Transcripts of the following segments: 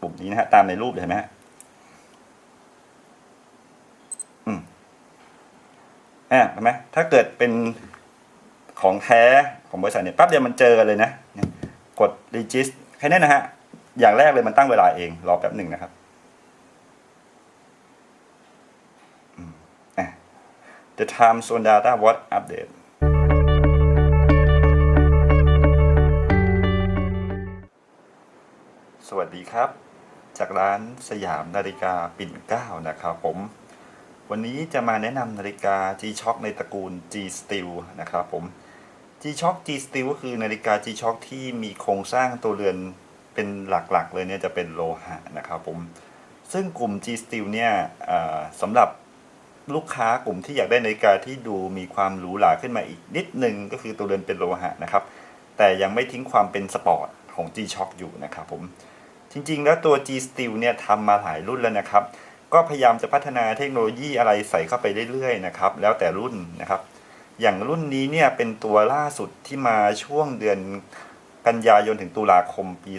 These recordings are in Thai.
ปุ่มนี้นะฮะตามในรูปเห็นไหมฮะอืมอ่าเห็นไหมถ้าเกิดเป็นของแท้ของบริษัทเนี่ยแป๊บเดียวมันเจอเลยนะ กด regist แค่นั้นะฮะ อย่างแรกเลยมันตั้งเวลาเอง รอแป๊บหนึ่งนะครับอะ the time zone data was update สวัสดีครับ จากร้านสยามนาฬิกาปิ่นเก้านะครับผม วันนี้จะมาแนะนำนาฬิกา G-Shock ในตระกูล G Steel นะครับผม G-Shock G Steel ก็คือนาฬิกา G-Shock ที่มีโครงสร้างตัวเรือนเป็นหลักๆ เลยเนี่ยจะเป็นโลหะนะครับผม ซึ่งกลุ่ม G Steel เนี่ยสำหรับลูกค้ากลุ่มที่อยากได้นาฬิกาที่ดูมีความหรูหราขึ้นมาอีกนิดนึงก็คือตัวเรือนเป็นโลหะนะครับ แต่ยังไม่ทิ้งความเป็นสปอร์ตของ G-Shock อยู่นะครับผม ริงๆ แล้วตัว G Steel เนี่ยทำมาหลายรุ่นแล้วนะครับ ก็พยายามจะพัฒนาเทคโนโลยีอะไรใส่เข้าไปเรื่อยๆนะครับ แล้วแต่รุ่นนะครับ อย่างรุ่นนี้เนี่ยเป็นตัวล่าสุดที่มาช่วงเดือนกันยายนถึงตุลาคมปี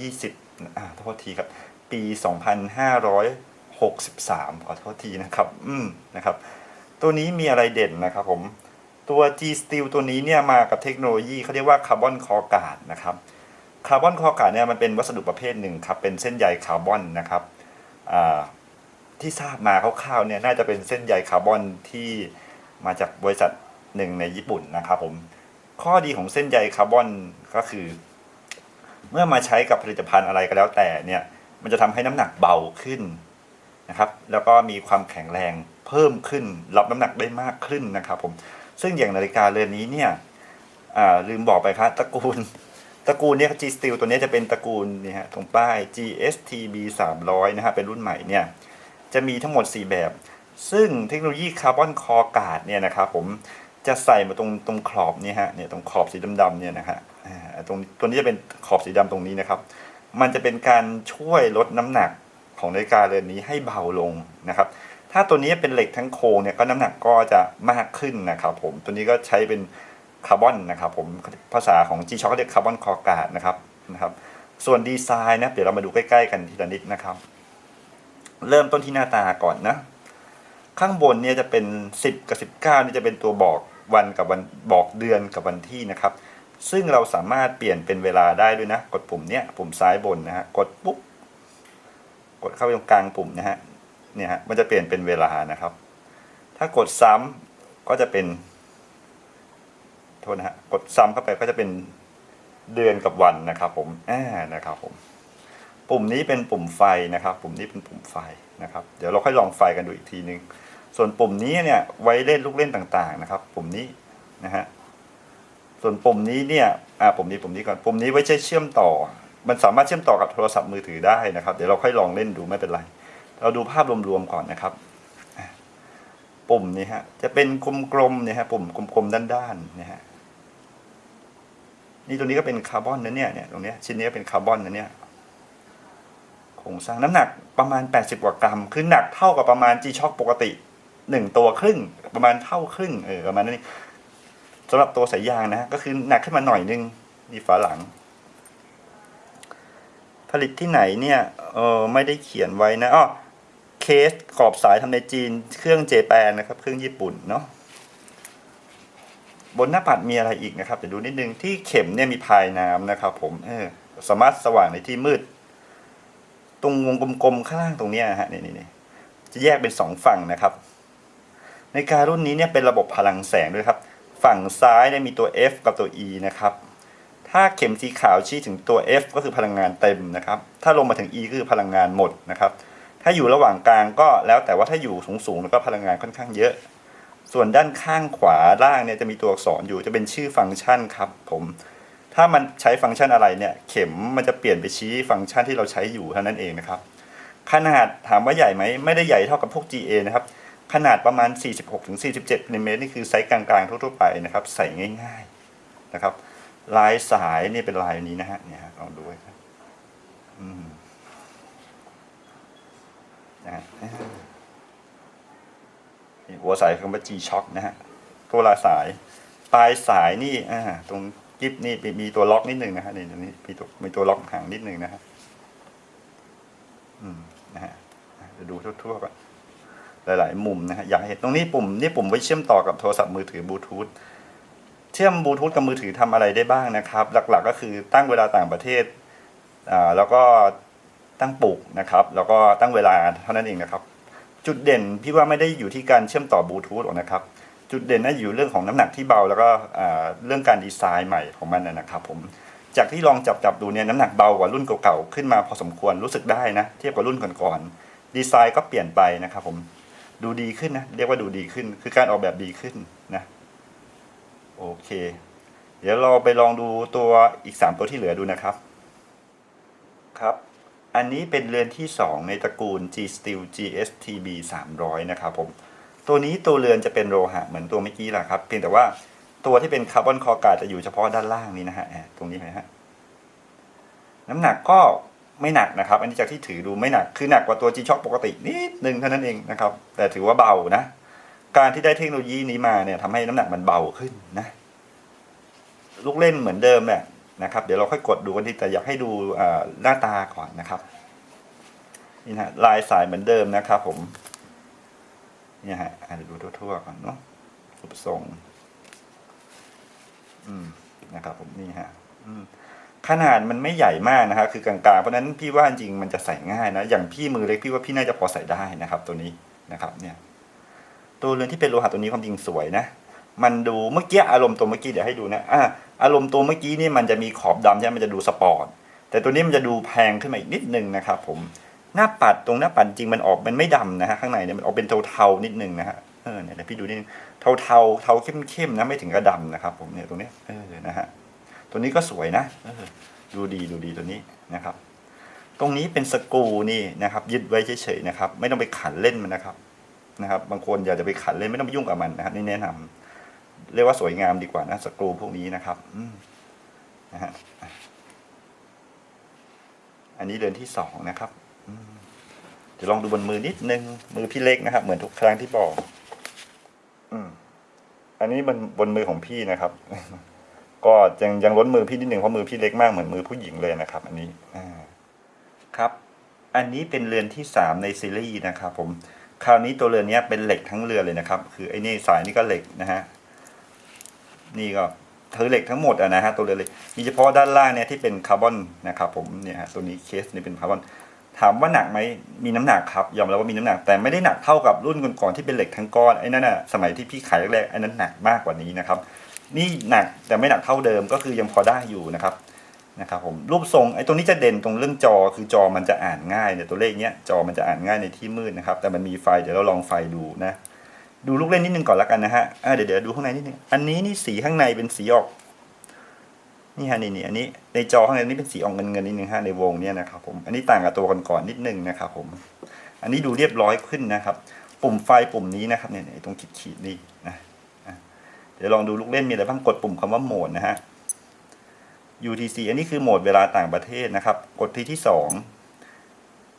2520อ่าโทษทีครับ ปี 2563 ขอโทษทีนะครับ อืมนะครับ ตัวนี้มีอะไรเด่นนะครับผม ตัว G Steel ตัวนี้เนี่ยมากับเทคโนโลยีเขาเรียกว่าคาร์บอนคอการ์ดนะครับ คาร์บอนคอร์กาเนี่ยมันเป็นวัสดุประเภทหนึ่งครับเป็นเส้นใยคาร์บอนนะครับที่ทราบมาคร่าวๆเนี่ยน่าจะเป็นเส้นใยคาร์บอนที่มาจากบริษัทหนึ่งในญี่ปุ่นนะครับผมข้อดีของเส้นใยคาร์บอนก็คือ เมื่อมาใช้กับผลิตภัณฑ์อะไรก็แล้วแต่เนี่ยมันจะทำให้น้ำหนักเบาขึ้นนะครับแล้วก็มีความแข็งแรงเพิ่มขึ้น รับน้ำหนักได้มากขึ้นนะครับผมซึ่งอย่างนาฬิกาเรือนนี้เนี่ยลืมบอกไปครับตระกูล ตระกูลเนี่ย G Steel ตัวนี้จะเป็นตระกูลนี่ฮะตรงป้าย GSTB 300นะฮะเป็นรุ่นใหม่เนี่ยจะมีทั้งหมด 4 แบบ ซึ่งเทคโนโลยีคาร์บอนคอการ์ดเนี่ยนะครับผมจะใส่มาตรงตรงขอบนี่ฮะเนี่ยตรงขอบสีดำๆเนี่ยนะฮะตรงตัวนี้จะเป็นขอบสีดำตรงนี้นะครับ มันจะเป็นการช่วยลดน้ำหนักของนาฬิกาเรือนนี้ให้เบาลงนะครับ ถ้าตัวนี้เป็นเหล็กทั้งโครงเนี่ยก็น้ำหนักก็จะมากขึ้นนะครับผมตัวนี้ก็ใช้เป็น คาร์บอนนะครับผมภาษาของ G-Shock เรียกคาร์บอนคอร์กาดนะครับนะครับ ส่วนดีไซน์นะเดี๋ยวเรามาดูใกล้ๆกันทีละนิดนะครับ เริ่มต้นที่หน้าตาก่อนนะ ข้างบนเนี่ยจะเป็น 10 กับ 19นี่จะเป็นตัวบอกวันกับวันบอกเดือนกับวันที่นะครับ ซึ่งเราสามารถเปลี่ยนเป็นเวลาได้ด้วยนะ กดปุ่มเนี้ยปุ่มซ้ายบนนะฮะกดปุ๊บกดเข้าไปตรงกลางปุ่มนะฮะเนี่ยฮะมันจะเปลี่ยนเป็นเวลานะครับ ถ้ากดซ้ำก็จะเป็น โทษนะฮะกดซ้ำเข้าไปก็จะเป็นเดือนกับวันนะครับผมอ่านะครับผม ปุ่มนี้เป็นปุ่มไฟนะครับ ปุ่มนี้เป็นปุ่มไฟนะครับ เดี๋ยวเราค่อยลองไฟกันดูอีกทีนึง ส่วนปุ่มนี้เนี่ยไว้เล่นลูกเล่นต่างๆนะครับ ปุ่มนี้นะฮะ ส่วนปุ่มนี้เนี่ย อ่าปุ่มนี้ปุ่มนี้ก่อน ปุ่มนี้ไว้ใช้เชื่อมต่อ มันสามารถเชื่อมต่อกับโทรศัพท์มือถือได้นะครับ เดี๋ยวเราค่อยลองเล่นดูไม่เป็นไร เราดูภาพรวมๆก่อนนะครับ ปุ่มนี้ฮะ จะเป็นกลมๆเนี่ยฮะปุ่มกลมๆด้านๆเนี่ยฮะนี่ตัวนี้ก็เป็นคาร์บอนนะเนี่ยเนี่ยตรงเนี้ยชิ้นนี้ก็เป็นคาร์บอนนะเนี่ยโครงสร้างน้ำหนักประมาณ 80 กว่ากรัม คือหนักเท่ากับประมาณ G-Shock ปกติหนึ่งตัวครึ่งประมาณเท่าครึ่งเออประมาณนั้สำหรับตัวสายยางนะก็คือหนักขึ้นมาหน่อยนึงนี่ฝาหลัง ผลิตที่ไหนเนี่ยเออไม่ได้เขียนไว้นะอ้อ สขอบสายทำในจีน เครื่องเจแปนนะครับ เครื่องญี่ปุ่นเนาะบนหน้าปัดมีอะไรอีกนะครับเดี๋ยวดูนิดนึงที่เข็มเนี่ยมีพายน้ำนะครับ ผมเออสามารถสว่างในที่มืด ตรงวงกลมๆข้างล่างตรงเนี้ยฮะนี่นี่นี่จะแยกเป็นสองฝั่งนะครับ ในการรุ่นนี้เนี่ยเป็นระบบพลังแสงด้วยครับ ฝั่งซ้ายเนี่ยมีตัว F กับตัว E นะครับ ถ้าเข็มสีขาวชี้ถึงตัว F ก็คือพลังงานเต็มนะครับ ถ้าลงมาถึง E ก็คือพลังงานหมดนะครับ ถ้าอยู่ระหว่างกลางก็แล้วแต่ว่าถ้าอยู่สูงๆแล้วก็พลังงานค่อนข้างเยอะ ส่วนด้านข้างขวาล่างเนี่ยจะมีตัวอักษรอยู่จะเป็นชื่อฟังก์ชันครับผมถ้ามันใช้ฟังก์ชันอะไรเนี่ย เข็มมันจะเปลี่ยนไปชี้ฟังก์ชันที่เราใช้อยู่เท่านั้นเองนะครับขนาดถามว่าใหญ่ไหมไม่ได้ใหญ่เท่ากับพวก GA นะครับขนาดประมาณ 46-47มิลลิเมตรนี่คือไซส์กลางๆทั่วๆไปนะครับ ใส่ง่ายๆนะครับ ลายสายนี่เป็นลายนี้นะฮะเนี่ยฮะลองดูครับอืม นะฮะหัวสายคำว่า G Shock นะฮะตัวลาสาย ปลายสายนี่อ่าตรงกิฟนี่มีตัวล็อกนิดหนึ่งนะฮะนี่ตรงนี้มีตัวมีตัวล็อกห่างนิดหนึ่งนะฮะอืมนะฮะเดี๋ยวดูทั่วๆก่อนหลาย ๆ มุมนะฮะอยากเห็นตรงนี้ปุ่มนี่ปุ่มไว้เชื่อมต่อกับโทรศัพท์มือถือบลูทูธเชื่อมบลูทูธกับมือถือทำอะไรได้บ้างนะครับ หลัก ๆ ก็คือตั้งเวลาต่างประเทศอ่าแล้วก็ ตั้งปลุกนะครับ แล้วก็ตั้งเวลาเท่านั้นเองนะครับ จุดเด่นพี่ว่าไม่ได้อยู่ที่การเชื่อมต่อบลูทูธหรอกนะครับ จุดเด่นน่าอยู่เรื่องของน้ำหนักที่เบา แล้วก็เรื่องการดีไซน์ใหม่ของมันนะนะครับ ผม จากที่ลองจับจับดูเนี่ยน้ำหนักเบากว่ารุ่นเก่าๆขึ้นมาพอสมควรรู้สึกได้นะ เทียบกับรุ่นก่อนๆดีไซน์ก็เปลี่ยนไปนะครับ ผมดูดีขึ้นนะเรียกว่าดูดีขึ้น คือการออกแบบดีขึ้นนะโอเค เดี๋ยวเราไปลองดูตัวอีก 3 ตัวที่เหลือดูนะครับ ครับ อันนี้เป็นเรือนที่ 2 ในตระกูล G Steel GSTB 300 นะครับผม ตัวนี้ตัวเรือนจะเป็นโลหะเหมือนตัวเมื่อกี้แหละครับ เพียงแต่ว่าตัวที่เป็นคาร์บอนคอร์กาดจะอยู่เฉพาะด้านล่างนี้นะฮะตรงนี้ไหมฮะ น้ำหนักก็ไม่หนักนะครับ อันนี้จากที่ถือดูไม่หนัก คือหนักกว่าตัว G Shock ปกตินิดนึงเท่านั้นเองนะครับ แต่ถือว่าเบานะ การที่ได้เทคโนโลยีนี้มาเนี่ยทำให้น้ำหนักมันเบาขึ้นนะ ลูกเล่นเหมือนเดิมเนี่ย นะครับ เดี๋ยวเราค่อยกดดูกันทีแต่อยากให้ดูหน้าตาก่อนนะครับนี่ฮะลายสายเหมือนเดิมนะครับผมเนี่ยฮะอะเดี๋ยวดูทั่วๆก่อนเนาะรูปทรง อืมนะครับ ผมนี่ฮะขนาดมันไม่ใหญ่มากนะครับ คือกลางๆ เพราะนั้นพี่ว่าจริงมันจะใส่ง่ายนะ อย่างพี่มือเล็กพี่ว่าพี่น่าจะพอใส่ได้นะครับ ตัวนี้นะครับ เนี่ย ตัวเรือนที่เป็นโลหะตัวนี้ความจริงสวยนะ มันดูเมื่อกี้อารมณ์ตัวเมื่อกี้เดี๋ยวให้ดูนะ อ่า อารมณ์ตัวเมื่อกี้นี่มันจะมีขอบดำใช่ไหมมันจะดูสปอร์ตแต่ตัวนี้มันจะดูแพงขึ้นมาอีกนิดนึงนะครับผมหน้าปัดตรงหน้าปัดจริงมันออกมันไม่ดำนะฮะข้างในเนี่ยมันออกเป็นเทาๆนิดนึงนะฮะเออเนี่ยพี่ดูนิดนึงเทาเทาๆเทาเข้มๆนะไม่ถึงกระดำนะครับ ผมเนี่ยตรงนี้เออนะฮะตัวนี้ก็สวยนะดูดีดูดีตัวนี้นะครับ ตรงนี้เป็นสกูนี่นะครับ ยึดไว้เฉยๆนะครับ ไม่ต้องไปขันเล่นมันนะครับนะครับ บางคนอยากจะไปขันเล่นไม่ต้องไปยุ่งกับมันนะครับนี่แนะนำ เรียกว่าสวยงามดีกว่านะสกรูพวกนี้นะครับนะฮะอันนี้เดือนที่สองนะครับเดี๋ยวลองดูบนมือนิดนึง มือพี่เล็กนะครับ เหมือนทุกครั้งที่บอก อืม อันนี้บนบนมือของพี่นะครับ ก็ยังยังล้นมือพี่นิดนึงเพราะมือพี่เล็กมากเหมือนมือผู้หญิงเลยนะครับ อันนี้อ่าครับ อันนี้เป็นเรือนที่สามในซีรีส์นะครับผม คราวนี้ตัวเรือนนี้เป็นเหล็กทั้งเรือนเลยนะครับ คือไอ้นี่สายนี่ก็เหล็กนะฮะ นี่ก็เธอเหล็กทั้งหมดอะนะฮะตัวเรือนเลยมีเฉพาะด้านล่างเนี่ยที่เป็นคาร์บอนนะครับผมเนี่ยฮะตัวนี้เคสนี่เป็นคาร์บอนถามว่าหนักไหมมีน้ำหนักครับยอมรับว่ามีน้ำหนักแต่ไม่ได้หนักเท่ากับรุ่นก่อนๆที่เป็นเหล็กทั้งก้อนไอ้นั่นน่ะสมัยที่พี่ขายแรกๆไอ้นั้นหนักมากกว่านี้นะครับนี่หนักแต่ไม่หนักเท่าเดิมก็คือยังพอได้อยู่นะครับนะครับผมรูปทรงไอ้ตรงนี้จะเด่นตรงเรื่องจอคือจอมันจะอ่านง่ายเนี่ยตัวเลขเนี้ยจอมันจะอ่านง่ายในที่มืดนะครับแต่มันมีไฟเดี๋ยวเราลองไฟดูนะ ดูลูกเล่นนิดนึงก่อนละกันนะฮะอ่าเดี๋ยวเดี๋ยวดูข้างในนิดนึง อันนี้นี่สีข้างในเป็นสีออก นี่ฮะนี่นี่อันนี้ในจอข้างในนี่เป็นสีออกเงินเงินนิดนึงฮะในวงเนี่ยนะครับผม อันนี้ต่างกับตัวก่อนๆนิดนึงนะครับผม อันนี้ดูเรียบร้อยขึ้นนะครับ ปุ่มไฟปุ่มนี้นะครับเนี่ยตรงขีดขีดนี่นะะเดี๋ยวลองดูลูกเล่นมีอะไรบ้างกดปุ่มคำว่าโหมดนะฮะ UTC อันนี้คือโหมดเวลาต่างประเทศนะครับ กดที่ที่สอง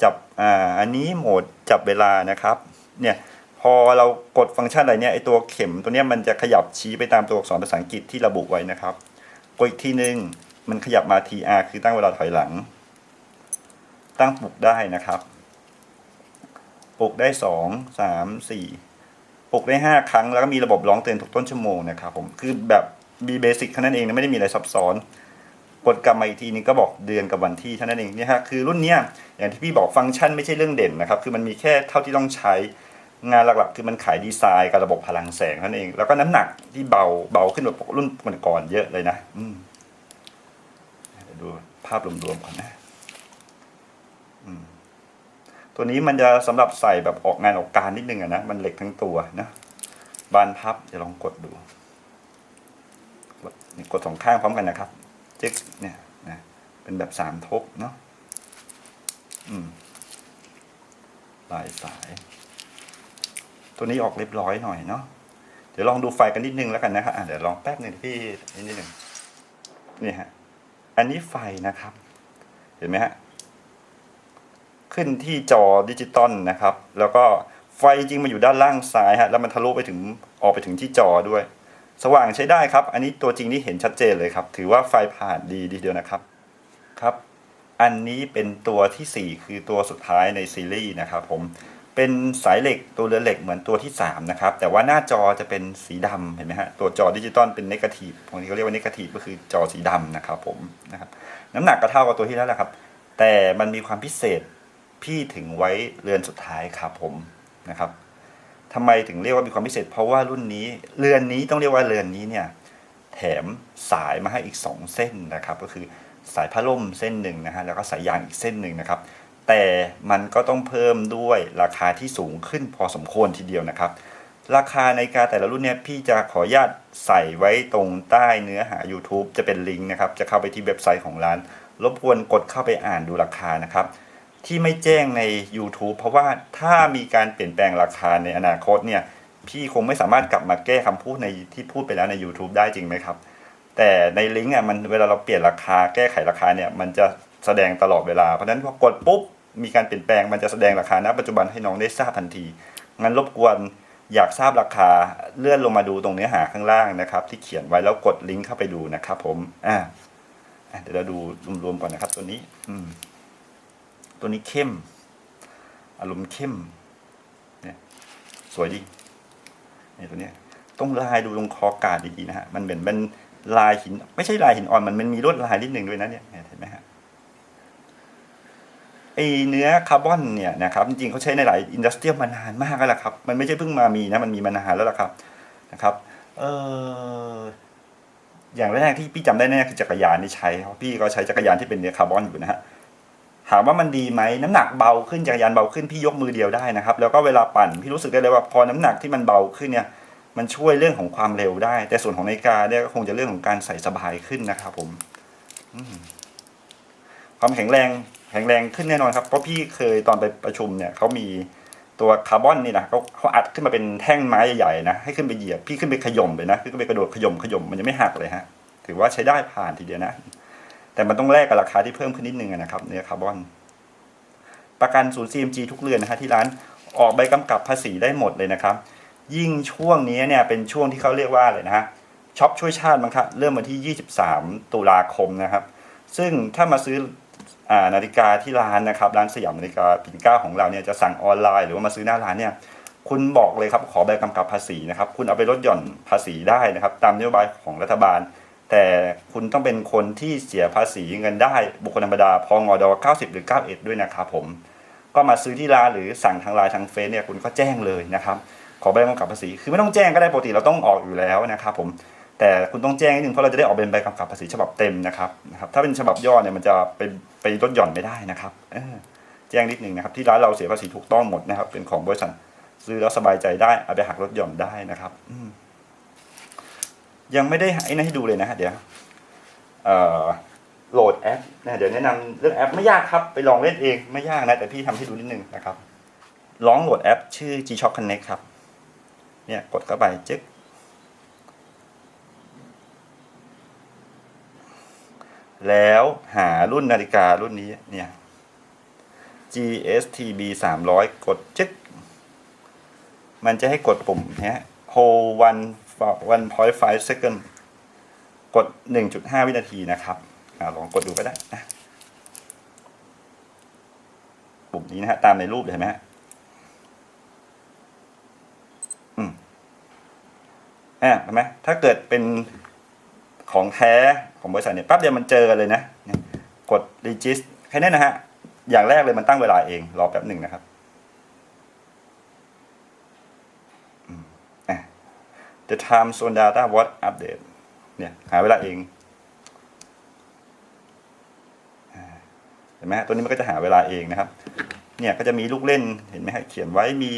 จับอ่าอันนี้โหมดจับเวลานะครับ เนี่ย พอเรากดฟังก์ชันอะไรเนี่ยไอตัวเข็มตัวเนี้ยมันจะขยับชี้ไปตามตัวอักษรภาษาอังกฤษที่ระบุไว้นะครับกดอีกทีนึงมันขยับมา TR คือตั้งเวลาถอยหลัง ตั้งปลุกได้นะครับปลุกได้สองสามสี่ปลุกได้ห้าครั้ง แล้วก็มีระบบร้องเตือนทุกต้นชั่วโมงนะครับผมคือแบบมีเบสิกเท่นั้นเองนะไม่ได้มีอะไรซับซ้อน กดกลับมาอีกทีนึงก็บอกเดือนกับวันที่เท่านั้นเองนี่ฮะคือรุ่นเนี้ยอย่างที่พี่บอกฟังก์ชันไม่ใช่เรื่องเด่นนะครับ คือมันมีแค่เท่าที่ต้องใช้ งานหลักๆ คือมันขายดีไซน์กับระบบพลังแสงนั้นเอง แล้วก็น้ำหนักที่เบาเบาขึ้นกว่ารุ่นก่อนๆเยอะเลยนะอืมดูภาพรวมๆก่อนนะตัวนี้มันจะสำหรับใส่แบบออกงานออกการนิดนึงอะนะ มันเหล็กทั้งตัวนะบานพับจะลองกดดูกดนี่กดสองข้างพร้อมกันนะครับจึ๊กเนี่ยนะเป็นแบบสามทบเนาะอืมลายสาย ตัวนี้ออกเรียบร้อยหน่อยเนาะเดี๋ยวลองดูไฟกันนิดนึงแล้วกันนะครับเดี๋ยวลองแป๊บหนึ่งพี่นิดนึงนี่ฮะอันนี้ไฟนะครับ เห็นไหมฮะขึ้นที่จอดิจิตอลนะครับ แล้วก็ไฟจริงมันอยู่ด้านล่างซ้ายฮะแล้วมันทะลุไปถึงออกไปถึงที่จอด้วย สว่างใช้ได้ครับ อันนี้ตัวจริงนี่เห็นชัดเจนเลยครับ ถือว่าไฟผ่านดีดีเดียวนะครับครับ อันนี้เป็นตัวที่ 4 คือตัวสุดท้ายในซีรีส์นะครับผม เป็นสายเหล็กตัวเรือเหล็กเหมือนตัวที่ 3 นะครับ แต่ว่าหน้าจอจะเป็นสีดำเห็นไหมฮะตัวจอดิจิตอลเป็นเนกาทีฟบางทีเขาเรียกว่าเนกาทีฟก็คือจอสีดำนะครับผมนะครับน้ำหนักก็เท่ากับตัวที่แล้วแหละครับ แต่มันมีความพิเศษพี่ถึงไว้เรือนสุดท้ายครับผมนะครับทำไมถึงเรียกว่ามีความพิเศษ เพราะว่ารุ่นนี้เรือนนี้ต้องเรียกว่าเรือนนี้เนี่ยแถมสายมาให้อีก 2 เส้นนะครับ ก็คือสายผ้าล่มเส้นหนึ่งนะฮะแล้วก็สายยางอีกเส้นหนึ่งนะครับ แต่มันก็ต้องเพิ่มด้วยราคาที่สูงขึ้นพอสมควรทีเดียวนะครับ ราคาในกาแต่ละรุ่นเนี่ยพี่จะขออนุญาตใส่ไว้ตรงใต้เนื้อหา YouTube จะเป็นลิงก์นะครับ จะเข้าไปที่เว็บไซต์ของร้าน รบกวนกดเข้าไปอ่านดูราคานะครับ ที่ไม่แจ้งใน YouTube เพราะว่าถ้ามีการเปลี่ยนแปลงราคาในอนาคตเนี่ยพี่คงไม่สามารถกลับมาแก้คำพูดในที่พูดไปแล้วใน YouTube ได้จริงไหมครับ แต่ในลิงก์อะมันเวลาเราเปลี่ยนราคาแก้ไขราคาเนี่ยมันจะแสดงตลอดเวลา เพราะฉะนั้นพอกดปุ๊บ มีการเปลี่ยนแปลงมันจะแสดงราคาณปัจจุบันให้น้องได้ทราบทันที งั้นรบกวนอยากทราบราคาเลื่อนลงมาดูตรงเนื้อหาข้างล่างนะครับ ที่เขียนไว้แล้วกดลิงก์เข้าไปดูนะครับ ผมอ่าเดี๋ยวเราดูรวมๆก่อนนะครับ ตัวนี้ อืม ตัวนี้เข้ม อารมณ์เข้ม เนี่ย สวยดีเนี่ยตัวเนี้ยต้องลายดูตรงคอกาดดีๆนะฮะมันเหมือนเป็นลายหิน ไม่ใช่ลายหินอ่อนมันมันมีลวดลายนิดหนึ่งด้วยนะเนี่ยเนี่ยเห็นไหมฮะ ไอเนื้อคาร์บอนเนี่ยนะครับจริงๆเขาใช้ในหลายอินดัสเทรียลมานานมากแล้วล่ะครับ มันไม่ใช่เพิ่งมามีนะมันมีมานานแล้วล่ะครับนะครับเอออย่างแรกที่พี่จำได้แน่คือจักรยานที่ใช้พี่ก็ใช้จักรยานที่เป็นเนื้อคาร์บอนอยู่นะฮะถามว่ามันดีไหมน้ำหนักเบาขึ้นจักรยานเบาขึ้นพี่ยกมือเดียวได้นะครับ แล้วก็เวลาปั่นพี่รู้สึกได้เลยว่าพอน้ำหนักที่มันเบาขึ้นเนี่ย มันช่วยเรื่องของความเร็วได้ แต่ส่วนของนาฬิกาเนี่ยก็คงจะเรื่องของการใส่สบายขึ้นนะครับผมความแข็งแรง แข็งแรงขึ้นแน่นอนครับ เพราะพี่เคยตอนไปประชุมเนี่ยเขามีตัวคาร์บอนนี่นะเขาเขาอัดขึ้นมาเป็นแท่งไม้ใหญ่ๆนะให้ขึ้นไปเหยียบพี่ขึ้นไปขย่มเลยนะขึ้นไปกระโดดขย่มขย่มมันจะไม่หักเลยฮะถือว่าใช้ได้ผ่านทีเดียวนะ แต่มันต้องแลกกับราคาที่เพิ่มขึ้นนิดนึงนะครับเนื้อคาร์บอน ประกันศูนย์ CMG ทุกเรือนนะฮะที่ร้านออกใบกำกับภาษีได้หมดเลยนะครับ ยิ่งช่วงนี้เนี่ยเป็นช่วงที่เขาเรียกว่าอะไรนะฮะช็อปช่วยชาติมั้งครับเริ่มวันที่ 23 ตุลาคมนะครับ ซึ่งถ้ามาซื้อ นาฬิกาที่ร้านนะครับร้านสยามนาฬิกาปิ่นเก้าของเราเนี่ยจะสั่งออนไลน์หรือว่ามาซื้อหน้าร้านเนี่ยคุณบอกเลยครับขอใบกำกับภาษีนะครับคุณเอาไปลดหย่อนภาษีได้นะครับ ตามนโยบายของรัฐบาล แต่คุณต้องเป็นคนที่เสียภาษีเงินได้ บุคคลธรรมดาพองอด90 หรือ 91 ด้วยนะครับผม ก็มาซื้อที่ร้านหรือสั่งทางไลน์ทางเฟซเนี่ยคุณก็แจ้งเลยนะครับขอใบกำกับภาษีคือไม่ต้องแจ้งก็ได้ปกติเราต้องออกอยู่แล้วนะครับผม แต่คุณต้องแจ้งนิดนึงเพราะเราจะได้ออกเป็นใบกำกับภาษีฉบับเต็มนะครับนะครับถ้าเป็นฉบับย่อเนี่ยมันจะไปไปลดหย่อนไม่ได้นะครับแจ้งนิดนึงนะครับที่ร้านเราเสียภาษีถูกต้องหมดนะครับ เป็นของบริษัทซื้อแล้วสบายใจได้เอาไปหักลดหย่อนได้นะครับยังไม่ได้ไอ้นั่นให้ดูเลยนะฮะเดี๋ยวโหลดแอปนะเดี๋ยวแนะนำเรื่องแอปไม่ยากครับ ไปลองเล่นเองไม่ยากนะแต่พี่ทำให้ดูนิดนึงนะครับลองโหลดแอป ชื่อ G-Shock Connect ครับเนี่ยกดเข้าไปจึ๊ก แล้วหารุ่นนาฬิการุ่นนี้เนี่ย GSTB 300 กดจึ๊กมันจะให้กดปุ่มเนี้ย hold one one point five second กด 1.5 วินาทีนะครับอลองกดดูก็ได้นะปุ่มนี้นะฮะ ตามในรูปเห็นไหมฮะอืมอ่าเห็นไหมถ้าเกิดเป็นของแท้ ของบริษัทเนี่ยแป๊บเดียวมันเจอกันเลยนะ กด regist แค่นั้นะฮะ อย่างแรกเลยมันตั้งเวลาเอง รอแป๊บหนึ่งนะครับอะ the time zone data what update เนี่ย หาเวลาเองเห็นไหมฮะตัวนี้มันก็จะหาเวลาเองนะครับ เนี่ยก็จะมีลูกเล่นเห็นไหมฮะเขียนไว้มี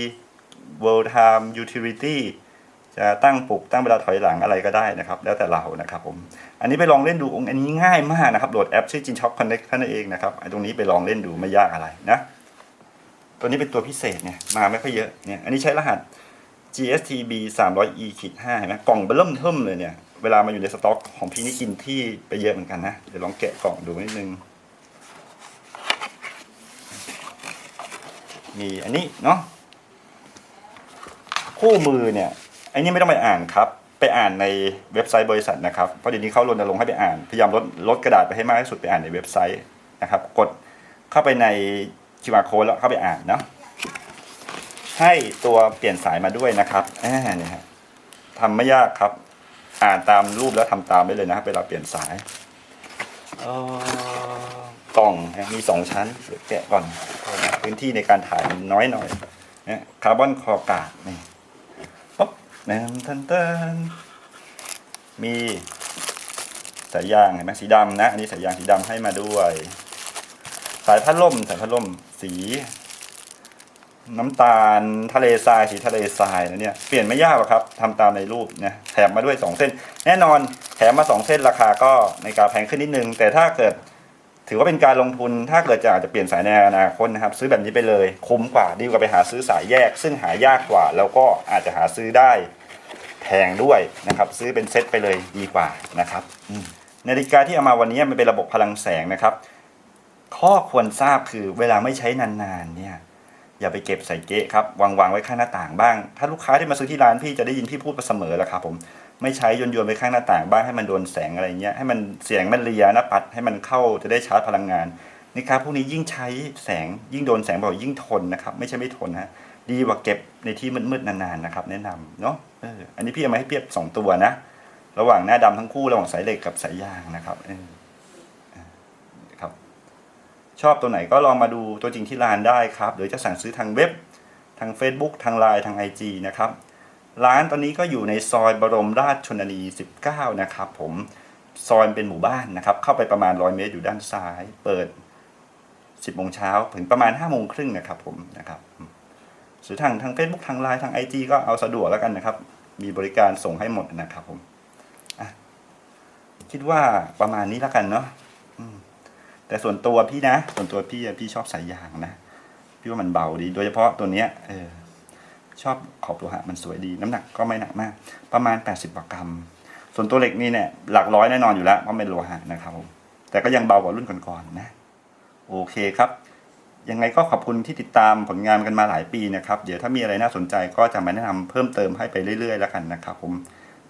world time utility จะตั้งปลุกตั้งเวลาถอยหลังอะไรก็ได้นะครับ แล้วแต่เรานะครับผมอันนี้ไปลองเล่นดูองอันนี้ง่ายมากนะครับโหลดแอปชื่อ Ginshop Connect ท่านเองนะครับไอ้ตรงนี้ไปลองเล่นดูไม่ยากอะไรนะตัวนี้เป็นตัวพิเศษเนี่ยมาไม่ค่อยเยอะเนี่ยอันนี้ใช้รหัส GSTB 300E ขีด5เห็นไหมกล่องเบิ่มเทิมเลยเนี่ยเวลามาอยู่ในสต็อกของพี่นี่กินที่ไปเยอะเหมือนกันนะเดี๋ยวลองแกะกล่องดูนิดนึงมีอันนี้เนาะคู่มือเนี่ย ไอ้นี่ไม่ต้องไปอ่านครับ ไปอ่านในเว็บไซต์บริษัทนะครับ เพราะเดี๋ยวนี้เขารณรงค์ให้ไปอ่าน พยายามลดลดกระดาษไปให้มากที่สุดไปอ่านในเว็บไซต์นะครับ กดเข้าไปใน QR code แล้วเข้าไปอ่านเนาะ ให้ตัวเปลี่ยนสายมาด้วยนะครับอ่าเนี่ยฮะทำไม่ยากครับ อ่านตามรูปแล้วทำตามได้เลยนะครับเวลาเปลี่ยนสายเอ่อกล่องนะมีสองชั้นเดี๋ยวแกะก่อน พื้นที่ในการถ่ายมันน้อยหน่อยนะคาร์บอนคอกาดนี่ ป๊บนะทันตันมีสายยางเห็นไหมสีดำนะอันนี้สายยางสีดำให้มาด้วย สายพัดลมสายพัดลมสี น้ำตาลทะเลทรายสีทะเลทรายนะเนี่ยเปลี่ยนไม่ยากหรอกครับทำตามในรูปนะแถมมาด้วยสองเส้น แน่นอนแถมมาสองเส้นราคาก็ในการแพงขึ้นนิดนึง แต่ถ้าเกิด ถือว่าเป็นการลงทุนถ้าเกิดจะอาจจะเปลี่ยนสายในอนาคตนะครับ ซื้อแบบนี้ไปเลย คุ้มกว่าดีกว่าไปหาซื้อสายแยก ซึ่งหายากกว่า แล้วก็อาจจะหาซื้อได้แพงด้วยนะครับ ซื้อเป็นเซ็ตไปเลยดีกว่านะครับนาฬิกาที่เอามาวันนี้มันเป็นระบบพลังแสงนะครับ ข้อควรทราบคือเวลาไม่ใช้นานๆเนี่ยอย่าไปเก็บใส่เก๊ะครับวางวางไว้ข้างหน้าต่างบ้าง ถ้าลูกค้าที่มาซื้อที่ร้านพี่จะได้ยินพี่พูดมาเสมอแหละครับผม ไม่ใช้โยนโยนไปข้างหน้าต่างบ้างให้มันโดนแสงอะไรเงี้ยให้มันเสียงมันเลียหน้าปัดให้มันเข้าจะได้ชาร์จพลังงานนี่ครับพวกนี้ยิ่งใช้แสงยิ่งโดนแสงบ่อยยิ่งทนนะครับไม่ใช่ไม่ทนนะดีกว่าเก็บในที่มืดๆนานๆนะครับแนะนำเนาะเอออันนี้พี่เอามาให้เปรียบสองตัวนะ ระหว่างหน้าดำทั้งคู่ระหว่างสายเหล็กกับสายยางนะครับเออครับชอบตัวไหนก็ลองมาดูตัวจริงที่ร้านได้ครับหรือจะสั่งซื้อทางเว็บทาง Facebook ทาง Line ทาง IG นะครับ ร้านตอนนี้ก็อยู่ในซอยบรมราชชนนี 19 นะครับผมซอยเป็นหมู่บ้านนะครับ เข้าไปประมาณ 100 เมตรอยู่ด้านซ้าย เปิด 10โมงเช้าถึงประมาณ5โมงครึ่งนะครับผมนะครับซื้อทางทาง Facebook ทาง Line ทาง IG ก็เอาสะดวกแล้วกันนะครับ มีบริการส่งให้หมดนะครับผมคิดว่าประมาณนี้แล้วกันเนาะแต่ส่วนตัวพี่นะ ส่วนตัวพี่พี่ชอบสายยางนะ พี่ว่ามันเบาดี โดยเฉพาะตัวเนี้ยเออ ชอบขอบโลหะมันสวยดี น้ำหนักก็ไม่หนักมาก ประมาณ 80กว่ากรัม ส่วนตัวเหล็กนี่เนี่ยหลักร้อยแน่นอนอยู่แล้วเพราะเป็นโลหะนะครับผมแต่ก็ยังเบากว่ารุ่นก่อนๆนะโอเคครับ ยังไงก็ขอบคุณที่ติดตามผลงานกันมาหลายปีนะครับ เดี๋ยวถ้ามีอะไรน่าสนใจก็จะมาแนะนำเพิ่มเติมให้ไปเรื่อยๆ แล้วกันนะครับผม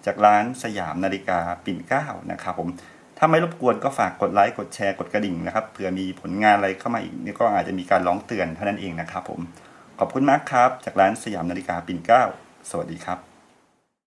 จากร้านสยามนาฬิกาปิ่นเก้านะครับผมถ้าไม่รบกวนก็ฝากกดไลค์กดแชร์กดกระดิ่งนะครับเผื่อมีผลงานอะไรเข้ามาอีกนี่ก็อาจจะมีการร้องเตือนเท่านั้นเองนะครับผม ขอบคุณมากครับ จากร้านสยามนาฬิกาปิ่นเกล้า สวัสดีครับ